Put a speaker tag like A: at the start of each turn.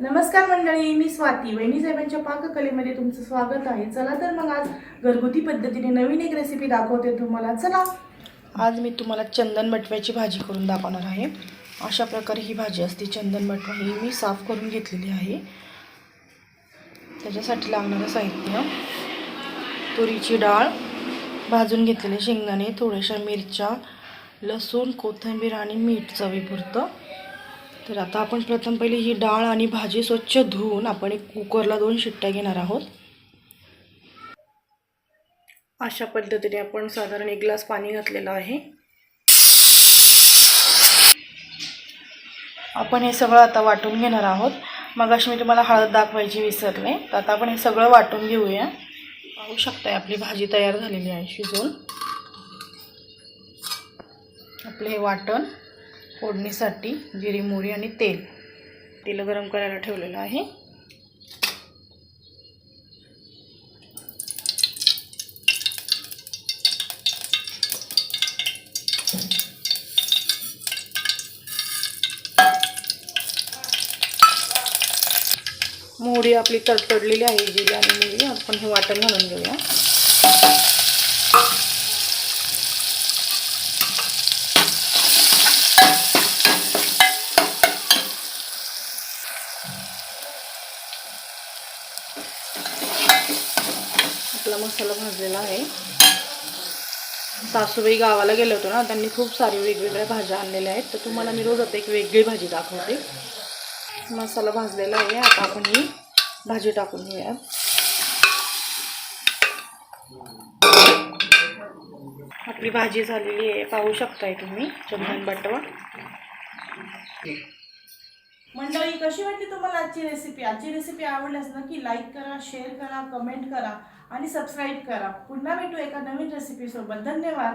A: नमस्कार मंडळी मी स्वाती. वहिनी साहेबांच्या पाककलेमध्ये तुमचं स्वागत आहे. चला तर मग आज घरगुती पद्धतीने नवीन एक रेसिपी दाखवते तुम्हाला. चला. आज मी तुम्हाला चंदन बटव्याची भाजी करून दाखवणार आहे. अशा प्रकारे ही भाजी असते. चंदन मटवा ही मी साफ करून घेतलेली आहे. त्याच्यासाठी लागणारं साहित्य तुरीची डाळ भाजून घेतलेले शेंगदाणे थोड्याशा मिरच्या लसूण कोथिंबीर आणि मीठ चवीपुरतं. तर आता आपण प्रथम पहिले ही डाळ आणि भाजी स्वच्छ धुवून आपण एक कुकरला दोन शिट्ट्या घेणार आहोत. अशा पद्धतीने आपण साधारण एक ग्लास पाणी घातलेलं आहे. आपण हे सगळं आता वाटून घेणार आहोत. मग अशी मी तुम्हाला हळद दाखवायची विसरले. तर आता आपण हे सगळं वाटून घेऊया. पाहू शकताय आपली भाजी तयार झालेली आहे शिजून. आपलं हे वाटण. फोडणीसाठी जिरी मोहरी आणि तेल. तेल गरम करायला ठेवलेलं आहे. मोहरी आपली तडतडलेली आहे जिरी आणि मोहरी. आपण हे वाटण घालून घेऊया. आपला मसाला भाजलेला आहे. सासूबाई गावाला गेले होते ना त्यांनी खूप सारी वेगवेगळ्या भाज्या आणलेल्या आहेत. तर तुम्हाला मी रोज आता एक वेगळी भाजी दाखवते. मसाला भाजलेला आहे. आता आपण ही भाजी टाकून घेऊया. आपली भाजी झालेली आहे. पाहू शकताय तुम्ही चंदन बटवा मंडळी कशी वाटली तुम्हाला आजची रेसिपी आजची रेसिपी आवडल्यास नक्की लाईक करा शेअर करा कमेंट करा आणि सबस्क्राईब करा. पुन्हा भेटू एका नवीन रेसिपीसोबत धन्यवाद.